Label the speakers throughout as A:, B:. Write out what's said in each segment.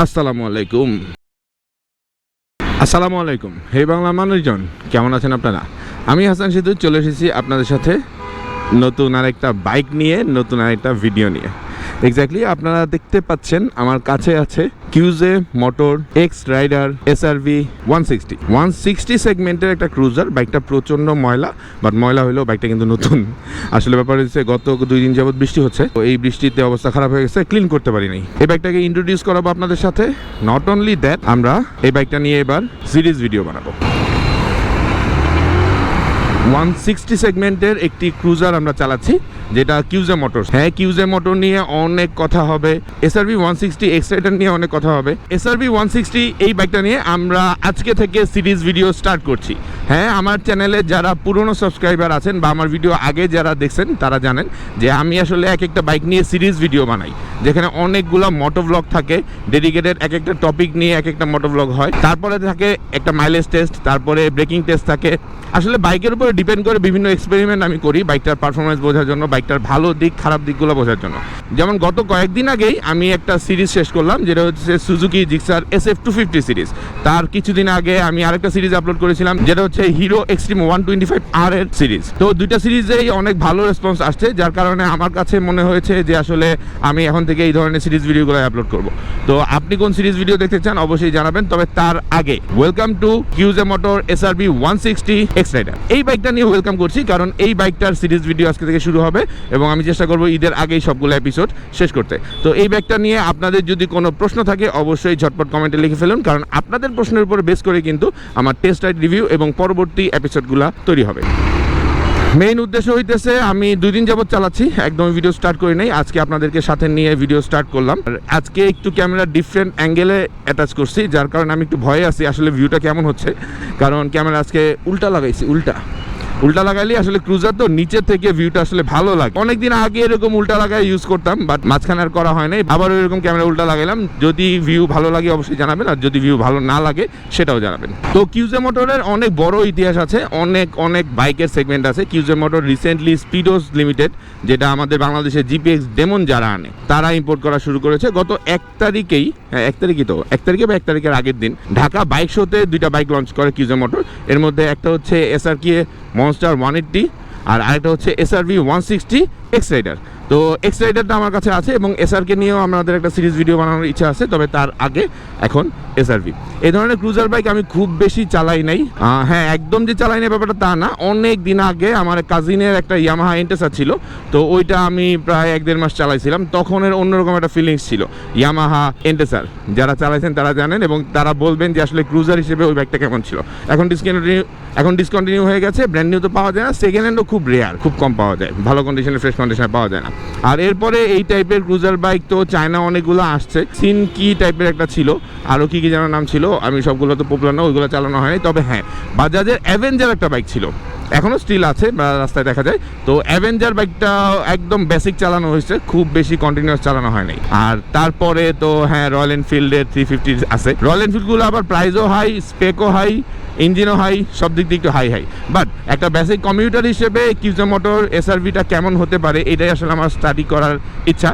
A: আসসালামু আলাইকুম। আসসালামু আলাইকুম। হে বাংলা মানুষজন, কেমন আছেন আপনারা? আমি হাসান সিদ্ধু চলে এসেছি আপনাদের সাথে নতুন আরেকটা বাইক নিয়ে, নতুন আরেকটা ভিডিও নিয়ে। এক্স্যাক্টলি আপনারা দেখতে পাচ্ছেন আমার কাছে আছে QJ motor X rider S R V one sixty one sixty সেগমেন্টের একটা ক্রুজার বাইকটা প্রচণ্ড ময়লা বাট ময়লা হলেও বাইকটা কিন্তু নতুন। আসলে ব্যাপার হচ্ছে, গত দুই দিন যাবত বৃষ্টি হচ্ছে, তো এই বৃষ্টিতে অবস্থা খারাপ হয়ে গেছে ক্লিন করতে পারিনি এই বাইকটাকে ইন্ট্রোডিউস করাবো আপনাদের সাথে। নট অনলি দ্যাট আমরা এই বাইকটা নিয়ে এবার সিরিজ ভিডিও বানাবো। ওয়ান সিক্সটি সেগমেন্টের একটি ক্রুজার আমরা চালাচ্ছি। যেটা কিউজে মোটর হ্যাঁ কিউজে মোটর নিয়ে অনেক কথা হবে। এসআরবি ওয়ান সিক্সটি এক্সট্রাটার নিয়ে অনেক কথা হবে। এসআরবি ওয়ান সিক্সটি এই বাইকটা নিয়ে আমরা আজকে থেকে সিরিজ ভিডিও স্টার্ট করছি। হ্যাঁ আমার চ্যানেলে যারা পুরনো সাবস্ক্রাইবার আছেন বা আমার ভিডিও আগে যারা দেখছেন, তারা জানেন যে আমি আসলে এক একটা বাইক নিয়ে সিরিজ ভিডিও বানাই। যেখানে অনেকগুলো মোটো ব্লগ থাকে ডেডিকেটেড এক একটা টপিক নিয়ে এক একটা মোটো ব্লগ হয়। তারপরে থাকে একটা মাইলেজ টেস্ট তারপরে ব্রেকিং টেস্ট থাকে। আসলে বাইকের উপরে ডিপেন্ড করে বিভিন্ন এক্সপেরিমেন্ট আমি করি বাইকটার পারফরমেন্স বোঝার জন্য বাইকটার ভালো দিক, খারাপ দিকগুলো বোঝার জন্য। যেমন গত কয়েকদিন আগেই আমি একটা সিরিজ শেষ করলাম, যেটা হচ্ছে Suzuki Gixxer S F two fifty series. তার কিছুদিন আগে আমি আরেকটা সিরিজ আপলোড করেছিলাম, যেটা হচ্ছে Hero Xtreme one twenty five R এর সিরিজ। তো দুইটা সিরিজেই অনেক ভালো রেসপন্স আসছে, যার কারণে আমার কাছে মনে হয়েছে যে আসলে আমি এখন থেকে এই ধরনের সিরিজ ভিডিওগুলো আপলোড করব। তো আপনি কোন সিরিজ ভিডিও দেখতে চান অবশ্যই জানাবেন, তবে তার আগে welcome to QJ motor S R B one sixty X rider এই বাইকটা নিয়ে ওয়েলকাম করছি, কারণ এই বাইকটার সিরিজ ভিডিও আজকে থেকে শুরু হবে। এবং আমি চেষ্টা করব ঈদের আগেই সবগুলো এপিসোড শেষ করতে। তো এই ব্যাগটা নিয়ে আপনাদের যদি কোনো প্রশ্ন থাকে, অবশ্যই ঝটপট কমেন্টে লিখে ফেলুন, কারণ আপনাদের প্রশ্নের উপর বেস করে কিন্তু আমার টেস্ট রাইড রিভিউ এবং পরবর্তী এপিসোডগুলো তৈরি হবে। মেইন উদ্দেশ্য হইতেছে, আমি দুই দিন যাবত চালাচ্ছি একদম ভিডিও স্টার্ট করি নাই। আজকে আপনাদেরকে সাথে নিয়ে ভিডিও স্টার্ট করলাম। আজকে একটু ক্যামেরা ডিফারেন্ট অ্যাঙ্গেলে অ্যাটাচ করছি, যার কারণে আমি একটু ভয়ে আছি, আসলে ভিউটা কেমন হচ্ছে। কারণ ক্যামেরা আজকে উল্টা লাগাইছি, উল্টা। উল্টা লাগাইলে আসলে ক্রুজার তো নিচে থেকে ভিউটা আসলে ভালো লাগে। অনেকদিন আগে এরকম উল্টা লাগাই ইউজ করতাম বাট মাঝখানে আর করা হয় নাই। আবার এরকম ক্যামেরা উল্টা লাগাইলাম। যদি ভিউ ভালো লাগে অবশ্যই জানাবেন, আর যদি ভিউ ভালো না লাগে, সেটাও জানাবেন। তো কিউজে মোটরের অনেক বড় ইতিহাস আছে, অনেক অনেক বাইকের সেগমেন্ট আছে। QJ motor recently Speedoz limited যেটা আমাদের বাংলাদেশের জিপিএক্স ডেমন যারা আনে, তারা ইম্পোর্ট করা শুরু করেছে গত এক তারিখেই হ্যাঁ এক তারিখই তো, এক তারিখে বা এক তারিখের আগের দিন, ঢাকা বাইক শোতে দুইটা বাইক লঞ্চ করে কিউজে মোটর এর মধ্যে একটা হচ্ছে SR K monster one eighty আর আরেকটা হচ্ছে SRV one sixty X rider তো এক্স রাইডারটা আমার কাছে আছে এবং এসআরকে নিয়েও আমাদের একটা সিরিজ ভিডিও বানানোর ইচ্ছা আছে, তবে তার আগে এখন এসআরভি এই ধরনের ক্রুজার বাইক আমি খুব বেশি চালাই নাই। হ্যাঁ একদম যে চালাই নাই ব্যাপারটা তা না। অনেক দিন আগে আমার কাজিনের একটা ইয়ামাহা ইন্টেসার ছিল, তো ওইটা আমি প্রায় এক দেড় মাস চালাইছিলাম। তখনের অন্যরকম একটা ফিলিংস ছিল ইয়ামাহা ইন্টেসার যারা চালাইছেন তারা জানেন এবং তারা বলবেন যে আসলে ক্রুজার হিসেবে ওই বাইকটা কেমন ছিল। এখন ডিসকন্টিনিউ এখন ডিসকন্টিনিউ হয়ে গেছে ব্র্যান্ড নিউ তো পাওয়া যায় না সেকেন্ড হ্যান্ডও খুব রেয়ার খুব কম পাওয়া যায়, ভালো কন্ডিশনে ফ্রেশ কন্ডিশনে পাওয়া যায় না। আর এরপরে এই টাইপের ক্রুজার বাইক তো চায়না অনেকগুলো আসছে। সিন কি টাইপের একটা ছিল, আরও কী কী যেন নাম ছিল, আমি সবগুলো তো পপুলার না, ওইগুলো চালানো হয়নি। তবে হ্যাঁ বাজাজের অ্যাভেঞ্জার একটা বাইক ছিল। এখনও স্টিল আছে রাস্তায় দেখা যায়। তো অ্যাভেঞ্জার বাইকটা একদম বেসিক চালানো হয়েছে, খুব বেশি কন্টিনিউয়াস চালানো হয়নি আর তারপরে তো হ্যাঁ রয়্যাল এনফিল্ডের থ্রি ফিফটি আছে। রয়্যাল এনফিল্ডগুলো আবার প্রাইসও হাই স্পেকও হাই ইঞ্জিনও হাই সব দিক দিয়ে একটু হাই হাই বাট একটা বেসিক কমিউটার হিসেবে কিউজে মোটর এসআরভিটা কেমন হতে পারে, এটাই আসলে আমার স্টাডি করার ইচ্ছা।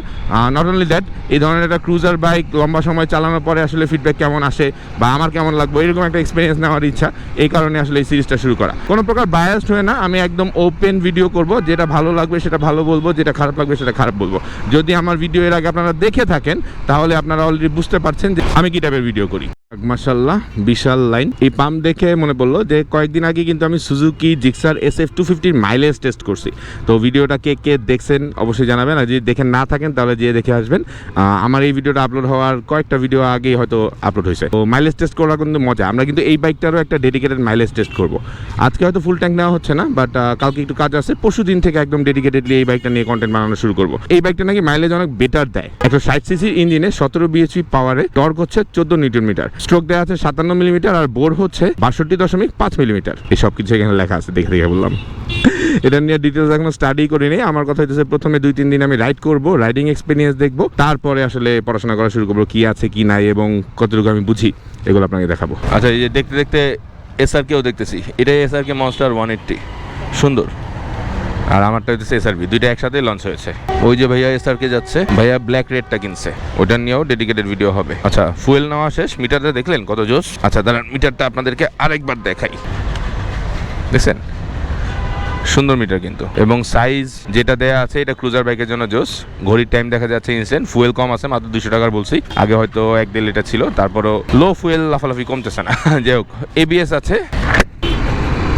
A: নট অনলি দ্যাট এই ধরনের একটা ক্রুজার বাইক লম্বা সময় চালানোর পরে আসলে ফিডব্যাক কেমন আসে, বা আমার কেমন লাগবে, এরকম একটা এক্সপিরিয়েন্স নেওয়ার ইচ্ছা, এই কারণে আসলে এই সিরিজটা শুরু করা। কোনো প্রকার বায়াসড হয়ে না, আমি একদম ওপেন ভিডিও করব, যেটা ভালো লাগবে সেটা ভালো বলব, যেটা খারাপ লাগবে সেটা খারাপ বলব। যদি আমার ভিডিও এর আগে আপনারা দেখে থাকেন, তাহলে আপনারা অলরেডি বুঝতে পারছেন যে আমি কী টাইপের ভিডিও করি। মাশাল্লাহ বিশাল লাইন। এই পাম্প দেখে মনে পড়ল যে কয়েকদিন আগে কিন্তু আমি Suzuki Gixxer S F two ফিফটির mileage test করছি। তো ভিডিওটা কে কে দেখছেন অবশ্যই জানাবেন, আর যদি দেখে না থাকেন তাহলে যেয়ে দেখে আসবেন। আমার এই ভিডিওটা আপলোড হওয়ার কয়েকটা ভিডিও আগেই হয়তো আপলোড হয়েছে। তো মাইলেজ টেস্ট করা কিন্তু মজা। আমরা কিন্তু এই বাইকটারও একটা ডেডিকেটেড মাইলেজ টেস্ট করব। আজকে হয়তো ফুল ট্যাঙ্ক নেওয়া হচ্ছে না বাট কালকে একটু কাজ আছে। পরশু দিন থেকে একদম ডেডিকেটেডলি এই বাইকটা নিয়ে কন্টেন্ট বানানো শুরু করব। এই বাইকটা নাকি মাইলেজ অনেক বেটার দেয়। একশো ষাট সিসি ইঞ্জিনে সতেরো বিএচপি পাওয়ারে টর্ক হচ্ছে চোদ্দ নিউটন মিটার স্ট্রোক দেওয়া আছে সাতান্ন মিলিমিটার আর বোর হচ্ছে বাষট্টি দশমিক পাঁচ মিলিমিটার। এসব কিছু এখানে লেখা আছে, দেখে দেখে বললাম। এটা নিয়ে ডিটেলস এখনও স্টাডি করিনি। আমার কথা হচ্ছে প্রথমে দুই, তিন দিন আমি রাইড করব রাইডিং এক্সপিরিয়েন্স দেখব, তারপরে আসলে পড়াশোনা করা শুরু করব, কি আছে, কি নাই, এবং কতটুকু আমি বুঝি, এগুলো আপনাকে দেখাবো।
B: আচ্ছা এই যে দেখতে দেখতে এসআর কেও দেখতেছি। এটাই SR K monster one eighty সুন্দর।
A: আর আমারটা হচ্ছে এস আর এসআরবি দুইটা একসাথে লঞ্চ হয়েছে। ওই যে ভাইয়া এসআরকে যাচ্ছে, ভাইয়া ব্ল্যাক রেডটা কিনছে। ওটা নিয়েও ডেডিকেটেড ভিডিও হবে। আচ্ছা ফুয়েল নেওয়া শেষ, মিটারটা দেখলেন কত জোস আচ্ছা দাঁড়ান, মিটারটা আপনাদেরকে আরেকবার দেখাই। দেখছেন? সুন্দর মিটার কিন্তু। এবং সাইজ যেটা দেয়া আছে, এটা ক্রুজার বাইকের জন্য জোস ঘড়ির টাইম দেখা যাচ্ছে ইনসেন্ট ফুয়েল কম আছে, মাত্র দুশো টাকার বলছি। আগে হয়তো এক দেড় লিটার ছিল, তারপরও লো ফুয়েল লাফালাফি কমতেছে না। যাই হোক এবিএস আছে।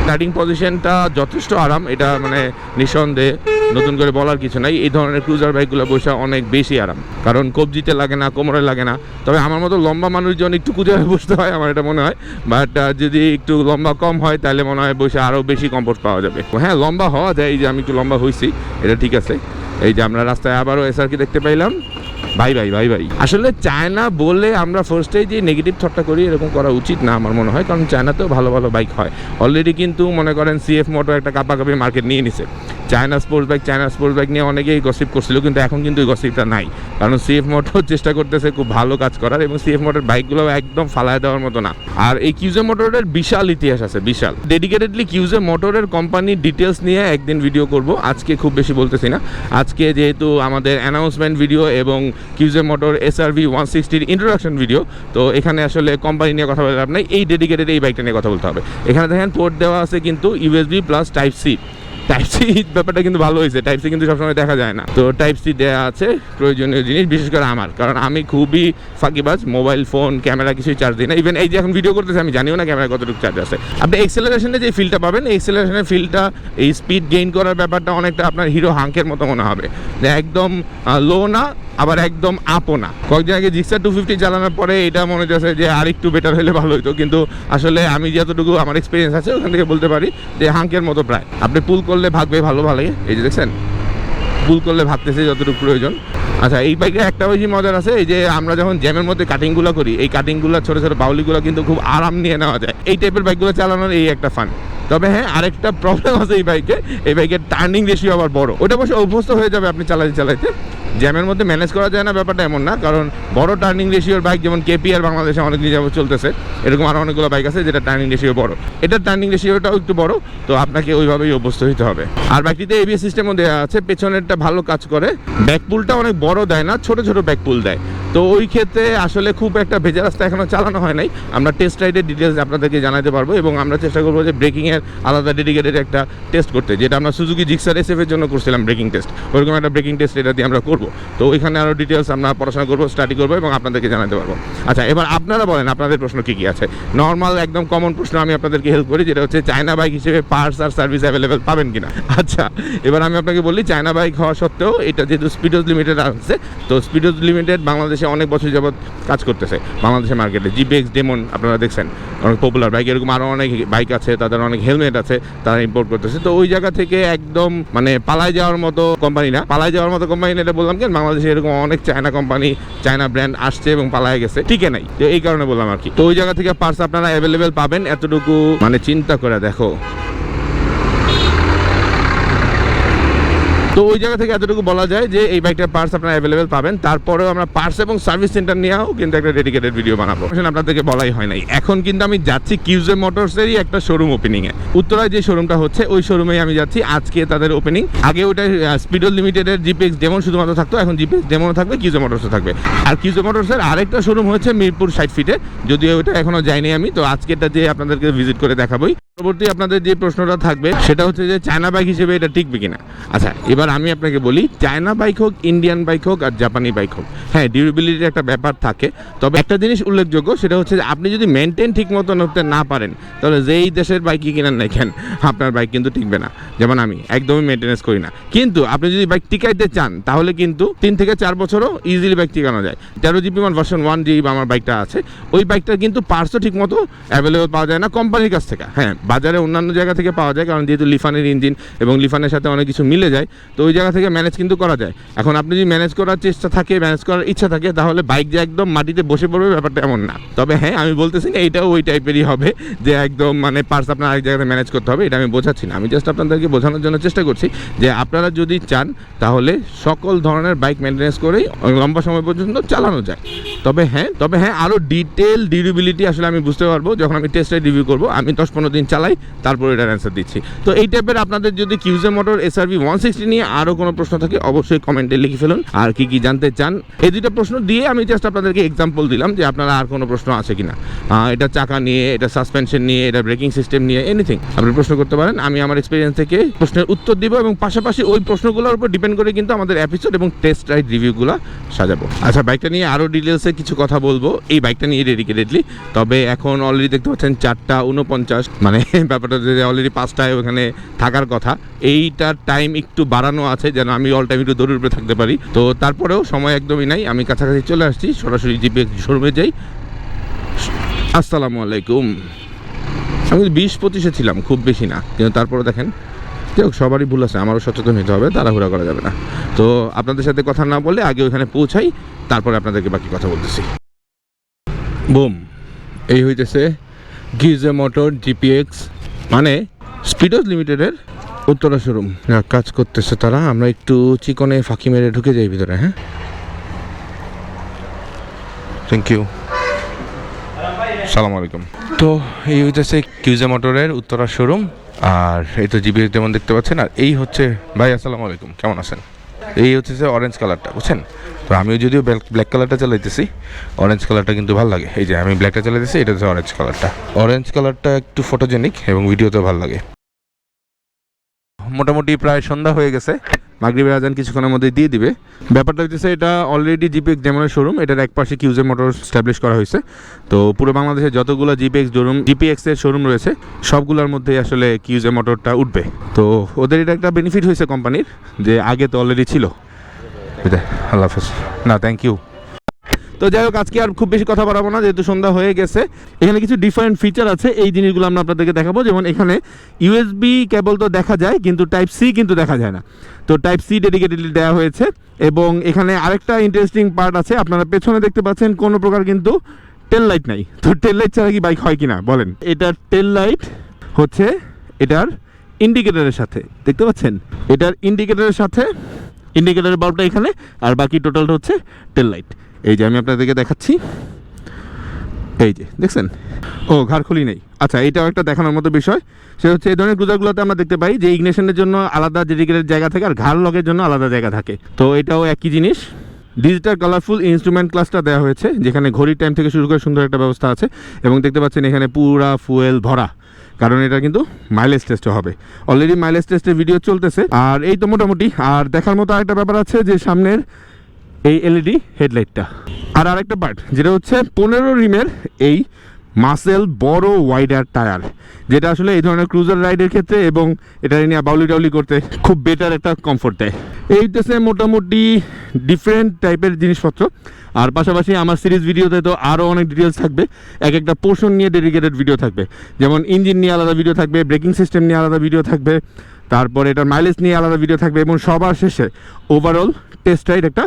A: স্টার্টিং পজিশনটা যথেষ্ট আরাম, এটা মানে নিঃসন্দেহে। নতুন করে বলার কিছু নাই। এই ধরনের ক্রুজার বাইকগুলো বসে অনেক বেশি আরাম। কারণ কবজিতে লাগে না, কোমরে লাগে না। তবে আমার মতো লম্বা মানুষজন একটু কুজায় বসতে হয়, আমার এটা মনে হয়। বাট যদি একটু লম্বা কম হয়, তাহলে মনে হয় বসে আরও বেশি কমফোর্ট পাওয়া যাবে। হ্যাঁ লম্বা হওয়া যায়, এই যে আমি একটু লম্বা হয়েছি এটা ঠিক আছে। এই যে আমরা রাস্তায় আবারও এসআরকে দেখতে পাইলাম। ভাই ভাই ভাই ভাই। আসলে চায়না বলে আমরা ফার্স্টেই যে নেগেটিভ থটটা করি, এরকম করা উচিত না আমার মনে হয়। কারণ চায়নাতেও ভালো ভালো বাইক হয়। অলরেডি কিন্তু মনে করেন সিএফ মোটো একটা কাপাকাপি মার্কেট নিয়ে নিছে। China sports bike China sports bike নিয়ে অনেকেই গসিপ করছিল, কিন্তু এখন কিন্তু এই গসিপটা নাই। কারণ সিএফ মোটর চেষ্টা করতেছে খুব ভালো কাজ করার এবং সিএফ মোটর বাইকগুলো একদম ফালায় দেওয়ার মতো না। আর এই কিউজে মোটরের বিশাল ইতিহাস আছে, বিশাল। ডেডিকেটেডলি কিউজে মোটরের কোম্পানি ডিটেলস নিয়ে একদিন ভিডিও করব, আজকে খুব বেশি বলতেছি না। আজকে যেহেতু আমাদের অ্যানাউন্সমেন্ট ভিডিও এবং QJ motor S R V one সিক্সটির introduction video তো এখানে আসলে কোম্পানি নিয়ে কথা বলে লাভ নাই, এই ডেডিকেটেড এই বাইকটা নিয়ে কথা বলতে হবে। এখানে দেখেন পোর্ট দেওয়া আছে কিন্তু USB plus type C type C ব্যাপারটা কিন্তু ভালো হয়েছে। টাইপ সি কিন্তু সবসময় দেখা যায় না। তো টাইপ সি দেওয়া আছে, প্রয়োজনীয় জিনিস, বিশেষ করে আমার। কারণ আমি খুবই ফাঁকিবাজ মোবাইল ফোন ক্যামেরা কিছুই চার্জ দিই না। ইভেন এই যে এখন ভিডিও করতেছে, আমি জানিও না ক্যামেরা কতটুকু চার্জ আছে। আপনি এক্সেলারেশনে যে ফিলটা পাবেন এক্সেলারেশনের ফিলটা এই স্পিড গেইন করার ব্যাপারটা অনেকটা আপনার হিরো হাঙ্কের মতো মনে হবে। একদম লো না আবার একদম আপও না কয়েকদিন আগে জিক্সার টু ফিফটি চালানোর পরে এটা মনে হচ্ছে যে আর একটু বেটার হলে ভালো হতো কিন্তু আসলে আমি যতটুকু আমার এক্সপিরিয়েন্স আছে, ওখান থেকে বলতে পারি যে হাঙ্কের মতো প্রায়। আপনি পুল করলে ভাগবে ভালো ভালো এই যে দেখছেন? পুল করলে ভাবতেছে যতটুকু প্রয়োজন। আচ্ছা এই বাইকে একটা বেশি মজার আছে, এই যে আমরা যখন জ্যামের মধ্যে কাটিংগুলো করি, এই কাটিংগুলো ছোটো ছোটো বাউলিগুলো কিন্তু খুব আরাম নিয়ে নেওয়া যায়। এই টাইপের বাইকগুলো চালানোর এই একটা ফান তবে হ্যাঁ আরেকটা প্রবলেম আছে এই বাইকে এই বাইকের টার্নিং রেশিও আবার বড়। ওটা অবশ্য অভ্যস্ত হয়ে যাবে আপনি চালাতে চালাতে। জ্যামের মধ্যে ম্যানেজ করা যায় না, ব্যাপারটা এমন না। কারণ বড় টার্নিং রেশিওর বাইক যেমন কেপিআর বাংলাদেশে অনেক নিয়ে চলতেছে, এরকম আরও অনেকগুলো বাইক আছে যেটা টার্নিং রেশিও বড়। এটা টার্নিং রেশিওটাও একটু বড়, তো আপনাকে ওইভাবেই অভ্যস্ত হতে হবে। আর বাইকটিতে এবিএস সিস্টেমও দেওয়া আছে, পেছনেরটা ভালো কাজ করে। ব্যাকপুলটা অনেক বড় দেয় না, ছোট ছোট ব্যাকপুল দেয়। তো ওই ক্ষেত্রে আসলে খুব একটা ভেজা রাস্তা এখনও চালানো হয় নাই। আমরা টেস্ট রাইডের ডিটেলস আপনাদেরকে জানাতে পারব এবং আমরা চেষ্টা করব যে ব্রেকিংয়ের আলাদা ডেডিকেটেড একটা টেস্ট করতে, যেটা আমরা সুজুকি জিক্সার এসএফ এর জন্য করছিলাম ব্রেকিং টেস্ট ওরকম একটা ব্রেকিং টেস্ট এটা দিয়ে আমরা করব। তো ওইখানে আরও ডিটেলস আমরা পড়াশোনা করব স্টাডি করব এবং আপনাদেরকে জানাতে পারব। আচ্ছা এবার আপনারা বলেন, আপনাদের প্রশ্ন কী কী আছে? নর্মাল একদম কমন প্রশ্ন আমি আপনাদেরকে হেল্প করি, যেটা হচ্ছে চায়না বাইক হিসেবে পার্টস আর সার্ভিস অ্যাভেলেবেল পাবেন কিনা? আচ্ছা এবার আমি আপনাকে বলি চায়না বাইক হওয়া সত্ত্বেও এটা যেহেতু স্পিডোজ লিমিটেড আছে, তো স্পিডোজ লিমিটেড বাংলাদেশে অনেক বছর যাবত কাজ করতেছে। বাংলাদেশের মার্কেটে জিবিএক্স ডেমন আপনারা দেখছেন। অনেক পপুলার বাইক এরকম আরও অনেক বাইক আছে, তাদের অনেক হেলমেট আছে, তারা ইম্পোর্ট করতেছে। তো ওই জায়গা থেকে একদম মানে পালায় যাওয়ার মতো কোম্পানি না। পালায় যাওয়ার মতো কোম্পানি না, এটা বললাম কেন? বাংলাদেশে এরকম অনেক চায়না কোম্পানি চায়না ব্র্যান্ড আসছে এবং পালায় গেছে। টিকে নাই। তো এই কারণে বললাম আর কি। তো ওই জায়গা থেকে পার্স আপনারা অ্যাভেলেবেল পাবেন। এতটুকু মানে চিন্তা করে দেখো। তো ওই জায়গা থেকে এতটুকু বলা যায় যে এই বাইকটার পার্টস আপনারা অ্যাভেলেবেল পাবেন। তারপরেও আমরা পার্টস এবং সার্ভিস সেন্টার নিয়েও কিন্তু একটা ডেডিকেটেড ভিডিও বানাবো। আপনাদেরকে বলাই হয় নাই। এখন কিন্তু আমি যাচ্ছি কিউজে মোটরসেরই একটা শোরুম ওপেনিং এ। উত্তরায় যে শোরুমটা হচ্ছে, ওই শোরুমেই আমি যাচ্ছি আজকে তাদের ওপেনিং আগে ওটা স্পিডো লিমিটেডের জিপিএক্স ডেমন শুধুমাত্র থাকতো, এখন জিপিএক্স ডেমনও থাকবে কিউজে মোটরসও থাকবে। আর কিউজে মোটরসের আরেকটা শোরুম হচ্ছে মিরপুর ষাট ফিটে যদিও ওটা এখনও যাইনি আমি, তো আজকেটা যে আপনাদেরকে ভিজিট করে দেখাবোই। পরবর্তী আপনাদের যে প্রশ্নটা থাকবে, সেটা হচ্ছে যে চায়না বাইক হিসেবে এটা টিকবে কিনা? আচ্ছা এবার আমি আপনাকে বলি চায়না বাইক হোক ইন্ডিয়ান বাইক হোক আর জাপানি বাইক হোক। হ্যাঁ ডিউরেবিলিটির একটা ব্যাপার থাকে, তবে একটা জিনিস উল্লেখযোগ্য, সেটা হচ্ছে যে আপনি যদি মেনটেন ঠিক মতো করতে না পারেন, তাহলে যেই দেশের বাইকই কিনেন না কেন, আপনার বাইক কিন্তু টিকবে না। যেমন আমি, একদমই মেনটেনেন্স করি না। কিন্তু আপনি যদি বাইক টিকাইতে চান, তাহলে কিন্তু তিন থেকে চার বছরও ইজিলি বাইক টিকানো যায়। তেরো GB one version one G আমার বাইকটা আছে, ওই বাইকটা কিন্তু পার্টসও ঠিক মতো অ্যাভেলেবল পাওয়া যায় না কোম্পানির কাছ থেকে। হ্যাঁ বাজারে অন্যান্য জায়গা থেকে পাওয়া যায়, কারণ যেহেতু লিফানের ইঞ্জিন এবং লিফানের সাথে অনেক কিছু মিলে যায়, তো ওই জায়গা থেকে ম্যানেজ কিন্তু করা যায়। এখন আপনি যদি ম্যানেজ করার চেষ্টা থাকে ম্যানেজ করার ইচ্ছা থাকে, তাহলে বাইক যে একদম মাটিতে বসে পড়বে ব্যাপারটা এমন না। তবে হ্যাঁ আমি বলতেছি না এইটাও ওই টাইপেরই হবে যে একদম মানে পার্স আপনার আরেক জায়গাতে ম্যানেজ করতে হবে, এটা আমি বোঝাচ্ছি না। আমি জাস্ট আপনাদেরকে বোঝানোর জন্য চেষ্টা করছি যে আপনারা যদি চান, তাহলে সকল ধরনের বাইক মেনটেন্স করেই লম্বা সময় পর্যন্ত চালানো যায়। তবে হ্যাঁ তবে হ্যাঁ আরও ডিটেল ডিউরেবিলিটি আসলে আমি বুঝতে পারব। যখন আমি টেস্ট রাইড রিভিউ করব, আমি দশ পনেরো দিন চালাই, তারপর এটার অ্যান্সার দিচ্ছি। তো এই টাইপের আপনাদের যদি QJ motor SRV one sixty নিয়ে আরও কোনো প্রশ্ন থাকে, অবশ্যই কমেন্টে লিখে ফেলুন। আর কি কি জানতে চান, এই দুইটা প্রশ্ন দিয়ে আমি জাস্ট আপনাদেরকে এক্সাম্পল দিলাম যে আপনারা আর কোনো প্রশ্ন আছে কিনা। এটা চাকা নিয়ে, এটা সাসপেনশন নিয়ে, এটা ব্রেকিং সিস্টেম নিয়ে এনিথিং আপনি প্রশ্ন করতে পারেন, আমি আমার এক্সপিরিয়েন্স থেকে প্রশ্নের উত্তর দিব এবং পাশাপাশি ওই প্রশ্নগুলোর উপর ডিপেন্ড করে কিন্তু আমাদের এপিসোড এবং টেস্ট রাইড রিভিউগুলো সাজাবো। আচ্ছা বাইকটা নিয়ে আরও ডিটেলসে কিছু কথা বলব। এই বাইকটা নিয়ে ডেডিকেটেডলি তবে এখন অলরেডি দেখতে পাচ্ছেন চারটা উনপঞ্চাশ মানে ব্যাপারটা যে অলরেডি পাঁচটায় ওখানে থাকার কথা। এইটার টাইম একটু বাড়ানো আছে, যেন আমি অল টাইম একটু দৌড়ের উপরে থাকতে পারি। তো তারপরেও সময় একদমই নাই, আমি কাছাকাছি চলে আসছি, সরাসরি জিপি শোরুমে যাই। আসসালামু আলাইকুম। আমি বিশ পঁচিশে ছিলাম, খুব বেশি না। কিন্তু তারপরে দেখেন যাই সবারই ভুল আছে, আমারও সচেতন হতে হবে, তাড়াহুড়া করা যাবে না। তো আপনাদের সাথে কথা না বলে আগে ওইখানে পৌঁছাই, তারপরে আপনাদেরকে বাকি কথা বলতেছি। বুম, এই হইতেছে গিজে মোটর জিপিএক্স মানে স্পিডোজ লিমিটেডের উত্তরা শোরুম কাজ করতেছে তারা, আমরা একটু চিকনে ফাঁকি মেরে ঢুকে যাই ভিতরে হ্যাঁ? থ্যাংক ইউ সালাম আলাইকুম। তো এই হইতেছে কিউজে মোটরের উত্তরা শোরুম। আর এই তো জিবি যেমন দেখতে পাচ্ছেন। আর এই হচ্ছে, ভাই, আসসালামু আলাইকুম। কেমন আছেন? এই হচ্ছে যে অরেঞ্জ কালারটা বুঝছেন? তো আমিও যদিও ব্ল্যাক কালারটা চালাইতেছি অরেঞ্জ কালারটা কিন্তু ভালো লাগে। এই যে আমি ব্ল্যাকটা চালাইতেছি, এটা হচ্ছে অরেঞ্জ কালারটা অরেঞ্জ কালারটা একটু ফটোজেনিক এবং ভিডিওতে ভালো লাগে। মোটামুটি প্রায় সন্ধ্যা হয়ে গেছে। মাগরিবের আজান কিছুক্ষণের মধ্যে দিয়ে দিবে। ব্যাপারটা হচ্ছে এটা অলরেডি জিপিএক্স ডেমোনের শোরুম এটার এক পাশে কিউজে মোটর স্টাবলিশ করা হয়েছে তো পুরো বাংলাদেশে যতগুলো জিপিএক্স শোরুম জিপিএক্স এর শোরুম রয়েছে, সবগুলোর মধ্যেই আসলে কিউজে মোটরটা উঠবে। তো ওদের এটা একটা বেনিফিট হয়েছে কোম্পানির যে আগে তো অলরেডি ছিল। আল্লাহ হাফেজ। না থ্যাংক ইউ তো যাই হোক, আজকে আর খুব বেশি কথা বাড়াবো না, যেহেতু সন্ধ্যা হয়ে গেছে। এখানে কিছু ডিফারেন্ট ফিচার আছে, এই জিনিসগুলো আমরা আপনাদেরকে দেখাবো। যেমন এখানে ইউএসবি কেবল তো দেখা যায়, কিন্তু টাইপ সি কিন্তু দেখা যায় না। তো টাইপ সি ডেডিকেটেডলি দেওয়া হয়েছে, এবং এখানে আরেকটা ইন্টারেস্টিং পার্ট আছে, আপনারা পেছনে দেখতে পাচ্ছেন, কোনো প্রকার কিন্তু টেল লাইট নাই। তো টেল লাইট ছাড়া কি বাইক হয় কি না বলেন। এটার টেল লাইট হচ্ছে এটার ইন্ডিকেটারের সাথে, দেখতে পাচ্ছেন? এটার ইন্ডিকেটারের সাথে ইন্ডিকেটারের বাল্বটা এখানে, আর বাকি টোটালটা হচ্ছে টেল লাইট এই যে আমি আপনাদেরকে দেখাচ্ছি। এই যে, দেখছেন? ও, ঘাড় খুলি নেই। আচ্ছা এটাও একটা দেখানোর মতো বিষয়। সে হচ্ছে এই ধরনের ক্রুজারগুলোতে আমরা দেখতে পাই যে ইগনেশনের জন্য আলাদা ডেডিকেটেড জায়গা থাকে আর ঘাড় লগের জন্য আলাদা জায়গা থাকে। তো এটাও একই জিনিস। ডিজিটাল কালারফুল ইনস্ট্রুমেন্ট ক্লাসটা দেওয়া হয়েছে, যেখানে ঘড়ির টাইম থেকে শুরু করে সুন্দর একটা ব্যবস্থা আছে এবং দেখতে পাচ্ছেন এখানে পুরা ফুয়েল ভরা, কারণ এটা কিন্তু মাইলেজ টেস্টও হবে। অলরেডি মাইলেজ টেস্টের ভিডিও চলতেছে। আর এই তো মোটামুটি, আর দেখার মতো আরেকটা ব্যাপার আছে যে সামনের এই এলইডি হেডলাইটটা। আর আরেকটা পার্ট যেটা হচ্ছে পনেরো রিমের এই মাসেল বড় ওয়াইডার টায়ার যেটা আসলে এই ধরনের ক্রুজার রাইডের ক্ষেত্রে এবং এটা নিয়ে বাউলি টাউলি করতে খুব বেটার একটা কমফোর্ট দেয়। এই হচ্ছে মোটামুটি ডিফারেন্ট টাইপের জিনিসপত্র। আর পাশাপাশি আমার সিরিজ ভিডিওতে তো আরও অনেক ডিটেলস থাকবে। এক একটা পোর্শন নিয়ে ডেডিকেটেড ভিডিও থাকবে। যেমন ইঞ্জিন নিয়ে আলাদা ভিডিও থাকবে ব্রেকিং সিস্টেম নিয়ে আলাদা ভিডিও থাকবে, তারপর এটার মাইলেজ নিয়ে আলাদা ভিডিও থাকবে এবং সবার শেষে ওভারঅল টেস্ট রাইড একটা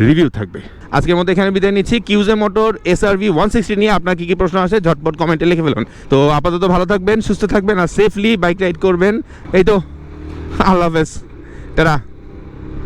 A: রিভিউ থাকবে। আজকের মধ্যে এখানে বিদায় নিচ্ছি। QJ motor S R V one sixty নিয়ে আপনার কী কী প্রশ্ন আছে ঝটপট কমেন্টে লিখে ফেলুন তো আপাতত ভালো থাকবেন, সুস্থ থাকবেন আর সেফলি বাইক রাইড করবেন। এই তো, আল্লাহ হাফেজ। টাটা।